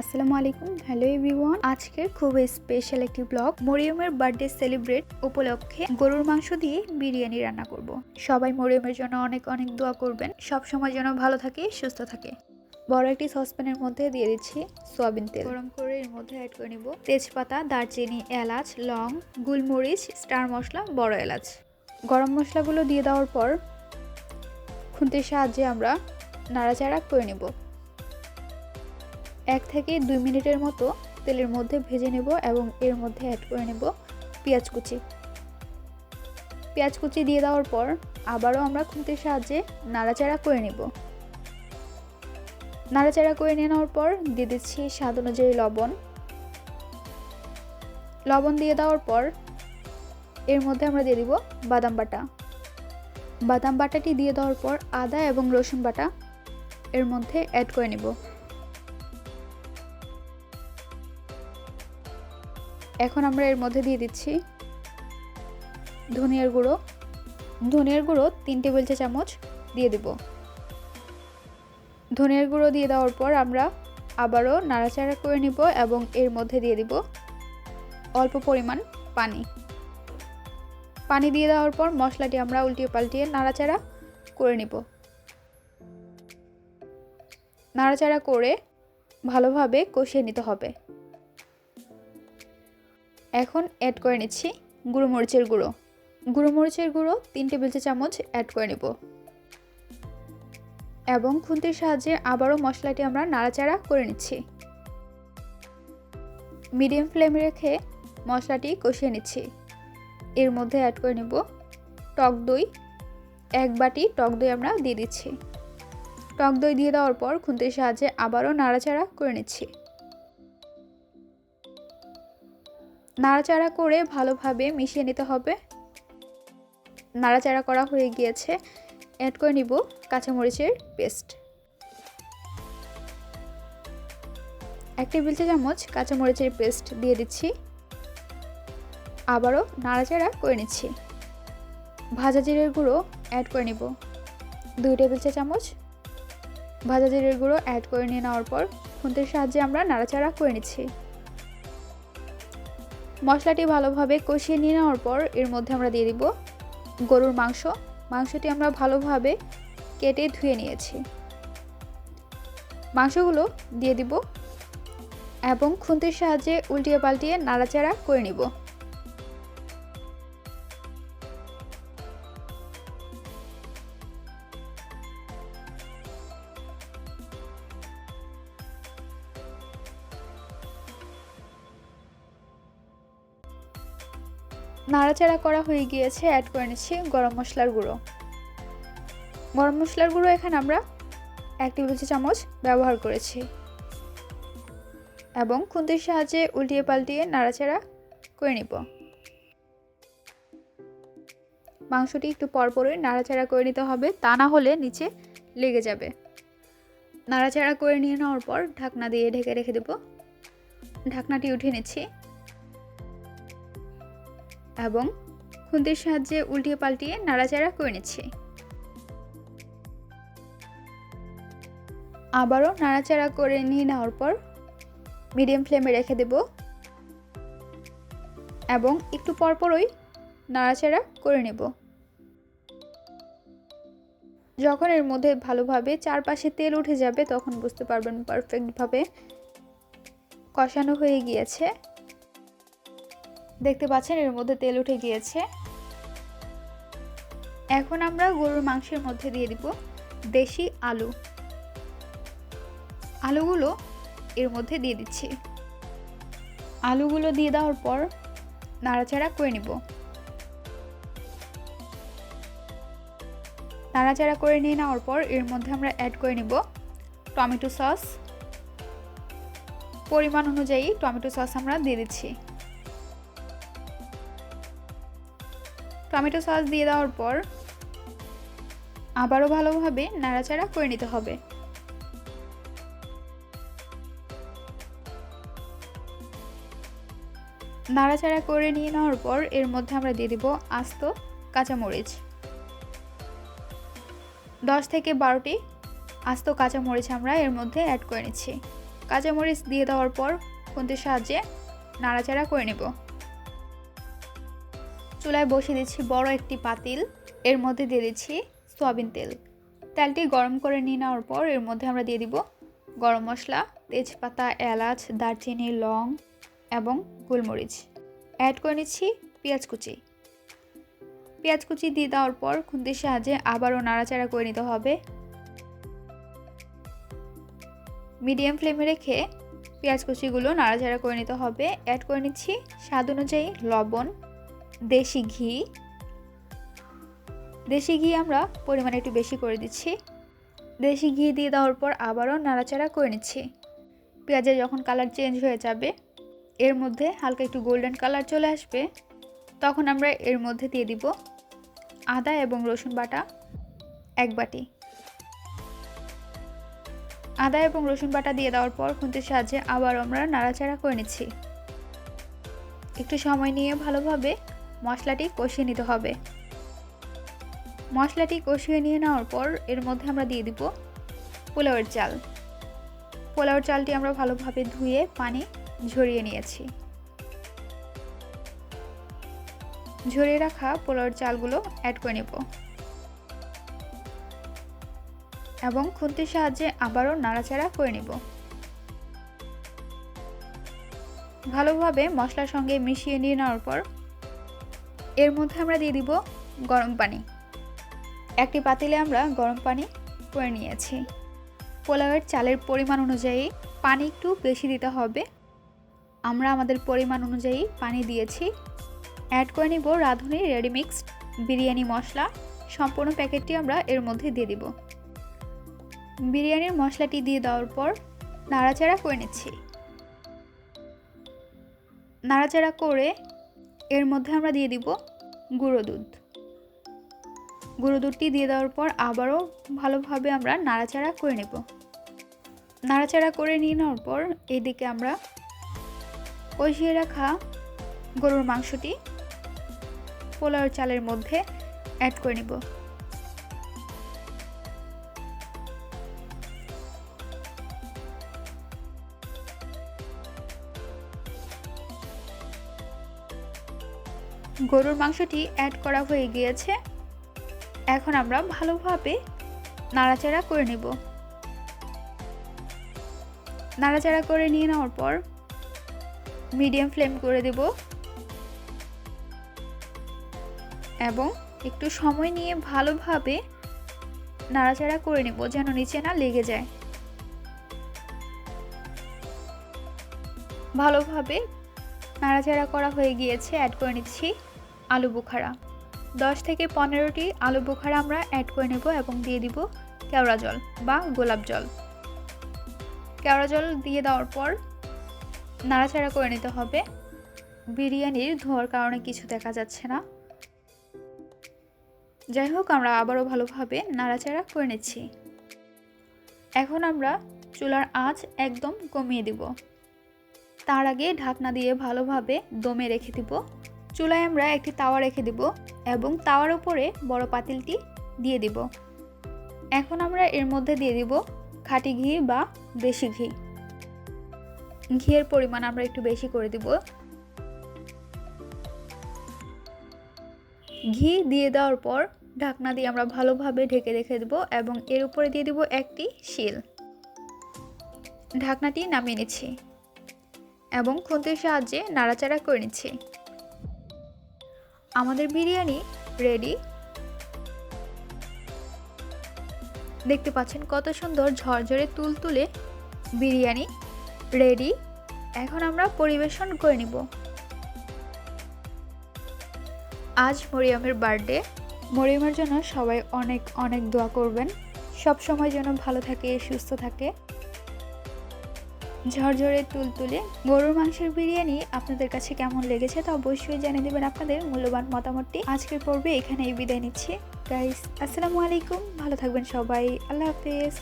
আসসালামু আলাইকুম। Hello everyone. আজকের খুব স্পেশাল একটি ব্লগ মরিয়মের বার্থডে সেলিব্রেট উপলক্ষে গরুর মাংস দিয়ে বিরিয়ানি রান্না করব। সবাই মরিয়মের জন্য অনেক অনেক দোয়া করবেন। সব সময় যেন ভালো থাকে, সুস্থ থাকে। বড় একটি সসপ্যানের মধ্যে দিয়ে দিচ্ছি সয়াবিন তেল। গরম করে এর মধ্যে অ্যাড করে নিব তেজপাতা, দারচিনি, এলাচ, লং, গুলমরিচ স্টার মশলা, বড় এলাচ। গরম মশলাগুলো দিয়ে দেওয়ার পর খুন্তির সাহায্যে আমরা নাড়াচাড়া করে নেব। এক থেকে দুই মিনিটের মতো তেলের মধ্যে ভেজে নেব এবং এর মধ্যে অ্যাড করে নেব পেঁয়াজ কুচি। পেঁয়াজ কুচি দিয়ে দেওয়ার পর আবারও আমরা খুন্তির সাহায্যে নাড়াচাড়া করে নেব। নাড়াচাড়া করে নিয়ে নেওয়ার পর দিয়ে দিচ্ছি স্বাদ অনুযায়ী লবণ। লবণ দিয়ে দেওয়ার পর এর মধ্যে আমরা দিয়ে দিব বাদাম বাটা। বাদাম বাটাটি দিয়ে দেওয়ার পর আদা এবং রসুন বাটা এর মধ্যে অ্যাড করে নেব। এখন আমরা এর মধ্যে দিয়ে দিচ্ছি ধনিয়ার গুঁড়ো। ধনিয়ার গুঁড়ো তিন টেবিল চা চামচ দিয়ে দিব। ধনিয়ার গুঁড়ো দিয়ে দেওয়ার পর আমরা আবারও নাড়াচাড়া করে নিব এবং এর মধ্যে দিয়ে দিব অল্প পরিমাণ পানি। পানি দিয়ে দেওয়ার পর মশলাটি আমরা উল্টিয়ে পাল্টিয়ে নাড়াচাড়া করে নিব। নাড়াচাড়া করে ভালোভাবে কষিয়ে নিতে হবে। এখন অ্যাড করে নিচ্ছি গুঁড়ো মরিচের গুঁড়ো। গুঁড়ো মরিচের গুঁড়ো তিন টেবিল চামচ অ্যাড করে নেব। এবং খুন্তির সাহায্যে আবারও মশলাটি আমরা নাড়াচাড়া করে নিচ্ছি। মিডিয়াম ফ্লেমে রেখে মশলাটি কষিয়ে নিচ্ছি। এর মধ্যে অ্যাড করে নেব টক দই। এক বাটি টক দই আমরা দিয়ে দিচ্ছি। টক দই দিয়ে দেওয়ার পর খুন্তির সাহায্যে আবারও নাড়াচাড়া করে নিচ্ছি। নাড়াচাড়া করে ভালোভাবে মিশিয়ে নিতে হবে। নাড়াচাড়া করা হয়ে গিয়েছে। অ্যাড করে নিব কাঁচামরিচের পেস্ট এক টেবিল চা চামচ কাঁচামরিচের পেস্ট দিয়ে দিচ্ছি। আবারও নাড়াচাড়া করে নিচ্ছি। ভাজা জিরের গুঁড়ো অ্যাড করে নিব। দুই টেবিল চা চামচ ভাজা জিরের গুঁড়ো অ্যাড করে নিয়ে নেওয়ার পর, খুন্তির সাহায্যে আমরা নাড়াচাড়া করে নিচ্ছি। মশলাটি ভালোভাবে কষিয়ে নিয়ে নেওয়ার পর এর মধ্যে আমরা দিয়ে দিব গরুর মাংস। মাংসটি আমরা ভালোভাবে কেটে ধুয়ে নিয়েছি। মাংসগুলো দিয়ে দিব এবং খুন্তির সাহায্যে উল্টিয়ে পাল্টিয়ে নাড়াচাড়া করে নিব। নাড়াচাড়া করা হয়ে গিয়েছে অ্যাড করে নিচ্ছি গরম মশলার গুঁড়ো। গরম মশলার গুঁড়ো এখানে আমরা এক টেবিল চামচ ব্যবহার করেছি। এবং খুন্তির সাহায্যে উল্টিয়ে পাল্টিয়ে নাড়াচাড়া করে নিব। মাংসটি একটু পরপরই নাড়াচাড়া করে নিতে হবে, তা না হলে নিচে লেগে যাবে। নাড়াচাড়া করে নিয়ে নেওয়ার পর ঢাকনা দিয়ে ঢেকে রেখে দেব। ঢাকনাটি উঠিয়ে নিচ্ছি। এবং খুন্তির সাহায্যে উল্টিয়ে পাল্টিয়ে নাড়াচাড়া করে নিচ্ছি। আবারও নাড়াচাড়া করে নিয়ে নেওয়ার পর মিডিয়াম ফ্লেমে রেখে দেব এবং একটু পরপরই নাড়াচাড়া করে নেব। যখন এর মধ্যে ভালোভাবে চারপাশে তেল উঠে যাবে তখন বুঝতে পারবেন পারফেক্টভাবে কষানো হয়ে গিয়েছে। দেখতে পাচ্ছেন, এর মধ্যে তেল উঠে গিয়েছে। এখন আমরা গরুর মাংসের মধ্যে দিয়ে দিব দেশি আলু। আলুগুলো এর মধ্যে দিয়ে দিচ্ছি। আলুগুলো দিয়ে দেওয়ার পর নাড়াচাড়া করে নিব। নাড়াচাড়া করে নিয়ে নেওয়ার পর এর মধ্যে আমরা অ্যাড করে নিব টমেটো সস পরিমাণ অনুযায়ী টমেটো সস আমরা দিয়ে দিচ্ছি। টমেটো সস দিয়ে দেওয়ার পর আবারও ভালোভাবে নাড়াচাড়া করে নিতে হবে। নাড়াচাড়া করে নিয়ে নেওয়ার পর এর মধ্যে আমরা দিয়ে দিব আস্ত কাঁচামরিচ। দশ থেকে বারোটি আস্ত কাঁচামরিচ আমরা এর মধ্যে অ্যাড করে নিচ্ছি। কাঁচামরিচ দিয়ে দেওয়ার পর খুন্তির সাহায্যে নাড়াচাড়া করে নেব। চুলায় বসিয়ে দিচ্ছি বড় একটি পাতিল। এর মধ্যে দিয়ে দিচ্ছি সয়াবিন তেল। তেলটি গরম করে নিয়ে নেওয়ার পর এর মধ্যে আমরা দিয়ে দিব গরম মশলা, তেজপাতা, এলাচ, দারচিনি, লং এবং গোলমরিচ। অ্যাড করে নিচ্ছি পেঁয়াজ কুচি। পেঁয়াজ কুচি দিয়ে দেওয়ার পর খুন্তির সাহায্যে আবারও নাড়াচাড়া করে নিতে হবে। মিডিয়াম ফ্লেমে রেখে পেঁয়াজ কুচিগুলো নাড়াচাড়া করে নিতে হবে। অ্যাড করে নিচ্ছি স্বাদ অনুযায়ী লবণ। দেশি ঘি। দেশি ঘি আমরা পরিমাণে একটু বেশি করে দিচ্ছি। দেশি ঘি দিয়ে দেওয়ার পর আবারও নাড়াচাড়া করে নিচ্ছি। পেঁয়াজের যখন কালার চেঞ্জ হয়ে যাবে, এর মধ্যে হালকা একটু গোল্ডেন কালার চলে আসবে। তখন আমরা এর মধ্যে দিয়ে দিব আদা এবং রসুন বাটা এক বাটি। আদা এবং রসুন বাটা দিয়ে দেওয়ার পর খুন্তির সাহায্যে আবার আমরা নাড়াচাড়া করে নিচ্ছি। একটু সময় নিয়ে ভালোভাবে মশলাটি কষিয়ে নিতে হবে। মশলাটি কষিয়ে নিয়ে নেওয়ার পর এর মধ্যে আমরা দিয়ে দিব পোলাওয়ের চাল। পোলাওয়ের চালটি আমরা ভালোভাবে ধুয়ে পানি ঝরিয়ে নিয়েছি। ঝরিয়ে রাখা পোলাওয়ের চালগুলো অ্যাড করে নেব। এবং খুন্তির সাহায্যে আবারও নাড়াচাড়া করে নেব। ভালোভাবে মশলার সঙ্গে মিশিয়ে নিয়ে নেওয়ার পর এর মধ্যে আমরা দিয়ে দিব গরম পানি। একটি পাতিলে আমরা গরম পানি করে নিয়েছি। পোলাওয়ের চালের পরিমাণ অনুযায়ী পানি একটু বেশি দিতে হবে। আমরা আমাদের পরিমাণ অনুযায়ী পানি দিয়েছি। অ্যাড করে নিব রাঁধুনি রেডিমিক্সড বিরিয়ানি মশলা। সম্পূর্ণ প্যাকেটটি আমরা এর মধ্যে দিয়ে দিব। বিরিয়ানির মশলাটি দিয়ে দেওয়ার পর নাড়াচাড়া করে নিচ্ছি। নাড়াচাড়া করে এর মধ্যে আমরা দিয়ে দিব গুঁড়ো দুধ। গুঁড়ো দুধটি দিয়ে দেওয়ার পর আবারও ভালোভাবে আমরা নাড়াচাড়া করে নেব। নাড়াচাড়া করে নিয়ে নেওয়ার পর এদিকে আমরা কষিয়ে রাখা গরুর মাংসটি পোলাওর চালের মধ্যে অ্যাড করে নিব। গরুর মাংসটি অ্যাড করা হয়ে গিয়েছে। এখন আমরা ভালোভাবে নাড়াচাড়া করে নেব। নাড়াচাড়া করে নিয়ে নেওয়ার পর মিডিয়াম ফ্লেম করে দেব। এবং একটু সময় নিয়ে ভালোভাবে নাড়াচাড়া করে নেব যেন নিচে না লেগে যায়। ভালোভাবে নাড়াচাড়া করা হয়ে গিয়েছে অ্যাড করে নিচ্ছি। আলু বুখারা। দশ থেকে পনেরোটি আলু বোখারা আমরা অ্যাড করে নেব এবং দিয়ে দিব কেওড়া জল বা গোলাপ জল। কেওড়া জল দিয়ে দেওয়ার পর নাড়াচাড়া করে নিতে হবে। বিরিয়ানির ধোয়ার কারণে কিছু দেখা যাচ্ছে না। যাই হোক, আমরা আবারও ভালোভাবে নাড়াচাড়া করে নিচ্ছি। এখন আমরা চুলার আঁচ একদম কমিয়ে দিব। তার আগে ঢাকনা দিয়ে ভালোভাবে দমে রেখে দিব। চুলায় আমরা একটি তাওয়া রেখে দিব এবং তাওয়ার উপরে বড় পাতিলটি দিয়ে দিব। এখন আমরা এর মধ্যে দিয়ে দিব খাঁটি ঘি বা দেশি ঘি। ঘিয়ের পরিমাণ আমরা একটু বেশি করে দিব। ঘি দিয়ে দেওয়ার পর ঢাকনা দিয়ে আমরা ভালোভাবে ঢেকে রেখে দেব এবং এর উপরে দিয়ে দিব একটি শিল। ঢাকনাটি নামিয়ে নিচ্ছি এবং খুন্তির সাহায্যে নাড়াচাড়া করে নিচ্ছি। আমাদের বিরিয়ানি রেডি দেখতে পাচ্ছেন কত সুন্দর ঝরঝরে তুলতুলে বিরিয়ানি রেডি এখন আমরা পরিবেশন করে নিব। আজ মরিয়মের বার্থডে মরিয়মের জন্য সবাই অনেক অনেক দোয়া করবেন। সব সময় যেন ভালো থাকে, সুস্থ থাকে। ঝরঝরে তুলতুলে গরুর মাংসের বিরিয়ানি আপনাদের কাছে কেমন লেগেছে তা অবশ্যই জানিয়ে দেবেন আপনাদের মূল্যবান মতামতটি। আজকের পর্বে এখানেই বিদায় নিচ্ছি। গাইস আসসালামু আলাইকুম। ভালো থাকবেন সবাই। আল্লাহ হাফেজ।